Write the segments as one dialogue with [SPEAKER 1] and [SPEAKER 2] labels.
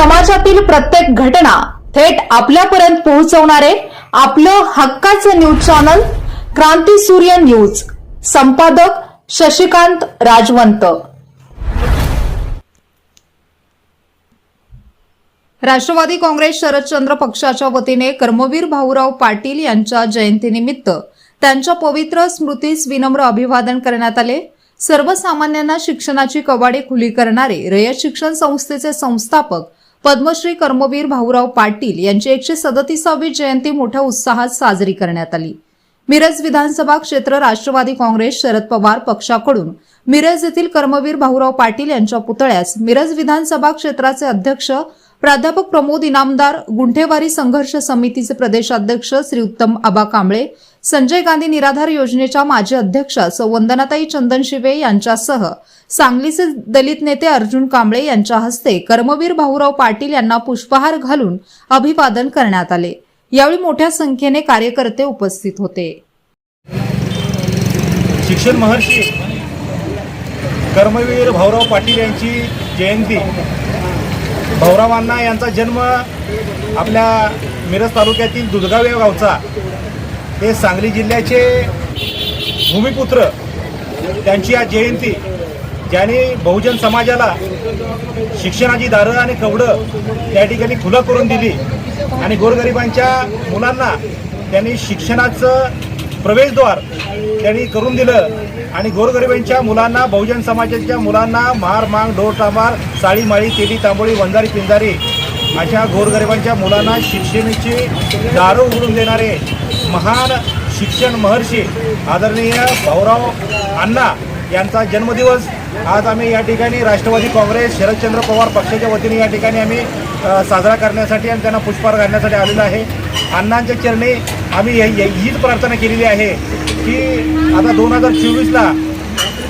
[SPEAKER 1] समाजातील प्रत्येक घटना थेट आपल्यापर्यंत पोहोचवणारे आपलं हक्काचं न्यूज चॅनल क्रांती सूर्य न्यूज. संपादक शशिकांत राजवंत. राष्ट्रवादी काँग्रेस शरदचंद्र पक्षाच्या वतीने कर्मवीर भाऊराव पाटील यांच्या जयंतीनिमित्त त्यांच्या पवित्र स्मृतीस विनम्र अभिवादन करण्यात आले. सर्वसामान्यांना शिक्षणाची कवाडे खुली करणारे रयत शिक्षण संस्थेचे संस्थापक पद्मश्री कर्मवीर भाऊराव पाटील यांची एकशे सदतीसावी जयंती मोठ्या उत्साहात साजरी करण्यात आली. मिरज विधानसभा क्षेत्र राष्ट्रवादी काँग्रेस शरद पवार पक्षाकडून मिरज येथील कर्मवीर भाऊराव पाटील यांच्या पुतळ्यास मिरज विधानसभा क्षेत्राचे अध्यक्ष प्राध्यापक प्रमोद इनामदार गुंठेवारी संघर्ष समितीचे प्रदेशाध्यक्ष श्री उत्तम आबा कांबळे संजय गांधी निराधार योजनेच्या माजी अध्यक्षा सौ वंदनाताई चंदन शिवे यांच्यासह सांगलीचे दलित नेते अर्जुन कांबळे यांच्या हस्ते कर्मवीर भाऊराव पाटील यांना पुष्पहार घालून अभिवादन करण्यात आले. यावेळी मोठ्या संख्येने कार्यकर्ते उपस्थित होते.
[SPEAKER 2] शिक्षण महर्षी कर्मवीर भाऊराव पाटील यांची जयंती. भाऊरावांना यांचा जन्म आपल्या मिरज तालुक्यातील दुधगाव या गावचा. हे सांगली जिल्ह्याचे भूमिपुत्र त्यांची आज जयंती ज्यांनी बहुजन समाजाला शिक्षणाची दारं आणि कवडं त्या ठिकाणी खुलं करून दिली. आणि गोरगरिबांच्या मुलांना त्यांनी शिक्षणाचं प्रवेशद्वार त्यांनी करून दिलं. आणि गोरगरिबांच्या मुलांना बहुजन समाजाच्या मुलांना मार मांग ढोर टामार साळी माळी तेली तांबोळी वंजारी पिंजारी अशा गोरगरिबांच्या मुलांना शिक्षणाची दारं उघडून देणारे महान शिक्षण महर्षी आदरणीय भाऊराव अण्णा यांचा जन्मदिवस आज आम्ही या ठिकाणी राष्ट्रवादी काँग्रेस शरदचंद्र पवार पक्षाच्या वतीने या ठिकाणी आम्ही साजरा करण्यासाठी आणि त्यांना पुष्पहार घालण्यासाठी आलेलो आहे. अण्णांच्या चरणी आम्ही हीच प्रार्थना केलेली आहे की आता दोन हजार चोवीसला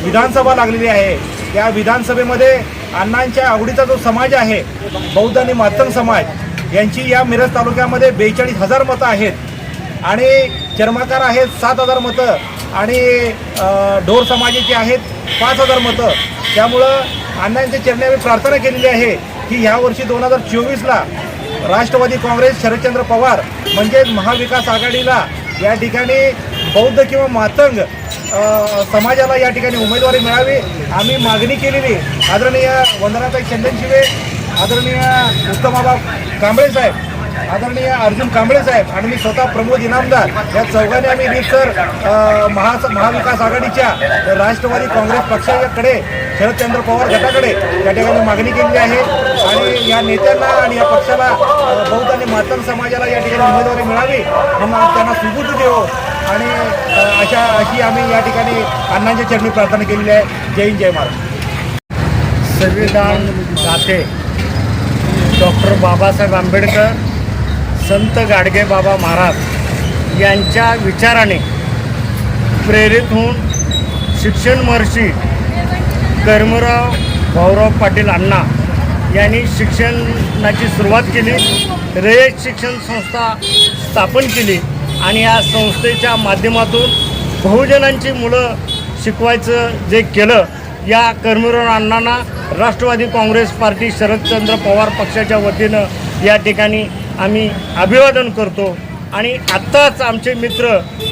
[SPEAKER 2] विधानसभा लागलेली आहे. या विधानसभेमध्ये अण्णांच्या आवडीचा जो समाज आहे बौद्ध आणि मातंग समाज यांची या मिरज तालुक्यामध्ये बेचाळीस हजार मतं आहेत. आणि चर्माकार आहेत सात हजार मतं. आणि ढोर समाजाची आहेत पाच हजार मतं. त्यामुळं अण्णांच्या चरणी आम्ही प्रार्थना केलेली आहे की ह्यावर्षी दोन हजार चोवीसला राष्ट्रवादी काँग्रेस शरदचंद्र पवार म्हणजेच महाविकास आघाडीला या ठिकाणी बौद्ध किंवा मातंग समाजाला या ठिकाणी उमेदवारी मिळावी आम्ही मागणी केलेली. आदरणीय वंदनाताई चंदनशिवे आदरणीय उत्तमाबा कांबळे साहेब आदरणीय अर्जुन कांबळे साहेब आणि मी स्वतः प्रमोद इनामदार. या चौघाने आम्ही रीतसर महा महाविकास आघाडीच्या राष्ट्रवादी काँग्रेस पक्षाकडे शरदचंद्र पवार गटाकडे या ठिकाणी मागणी केलेली आहे. आणि या नेत्यांना आणि या पक्षाला अ, आणि मातंग समाजाला या ठिकाणी उमेदवारी मिळावी म्हणून त्यांना सुबूत देऊ आणि अशा अशी आम्ही या ठिकाणी अण्णांच्या चरणी प्रार्थना केलेली आहे. जय हिंद जय महाराज
[SPEAKER 3] संविधान दाते डॉक्टर बाबासाहेब आंबेडकर संत गाडगे बाबा महाराज यांच्या विचाराने प्रेरित होऊन शिक्षण महर्षी कर्मराव भाऊराव पाटील अण्णा यांनी शिक्षणाची सुरुवात केली रयत शिक्षण संस्था स्थापन केली आणि या संस्थेच्या माध्यमातून बहुजनांची मुलं शिकवायचं जे केलं या कर्मवीर अण्णांना राष्ट्रवादी काँग्रेस पार्टी शरदचंद्र पवार पक्षाच्या वतीनं या ठिकाणी आम्ही अभिवादन करतो. आणि आत्ताच आमचे मित्र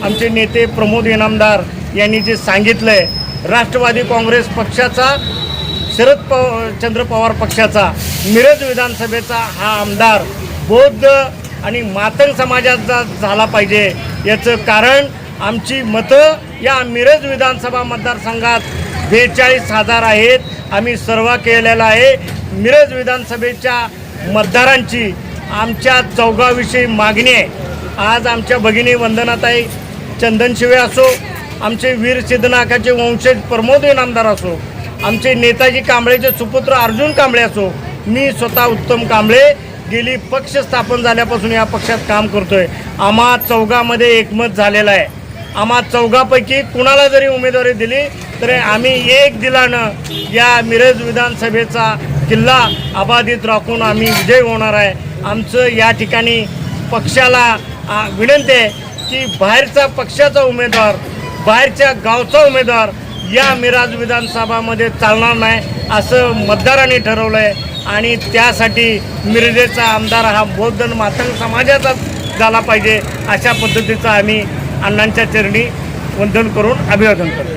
[SPEAKER 3] आमचे नेते प्रमोद इनामदार यांनी जे सांगितलं आहे राष्ट्रवादी काँग्रेस पक्षाचा शरद प चंद्र पवार पक्षाचा मिरज विधानसभेचा हा आमदार बौद्ध आणि मातंग समाजाचा झाला पाहिजे याचं कारण आमची मतं या मिरज विधानसभा मतदारसंघात बेचाळीस हजार आहेत. आम्ही सर्व केलेला आहे. मिरज विधानसभेच्या मतदारांची आमच्या चौगाविषयी मागणी आहे. आज आमच्या भगिनी वंदनाताई चंदनशिवे असो आमचे वीर सिद्धनाकाचे वंशज प्रमोद इनामदार असो आमचे नेताजी कांबळेचे सुपुत्र अर्जुन कांबळे असो मी स्वतः उत्तम कांबळे गेली पक्ष स्थापन झाल्यापासून या पक्षात काम करतोय. आम्हा चौघामध्ये एकमत झालेलं आहे. आम्हा चौघापैकी कुणाला जरी उमेदवारी दिली तरी आम्ही एक दिलानं या मिरज विधानसभेचा किल्ला अबाधित राखून आम्ही विजय होणार आहे. आमचं या ठिकाणी पक्षाला विनंती आहे की बाहेरचा पक्षाचा उमेदवार बाहेरच्या गावचा उमेदवार या मिराज विधानसभामध्ये चालणार नाही असं मतदारांनी ठरवलं आहे आणि त्यासाठी मिरजेचा आमदार हा बौद्ध मातंग समाजाचाच झाला पाहिजे अशा पद्धतीचं आम्ही अण्णांच्या चरणी वंदन करून अभिवादन करतो.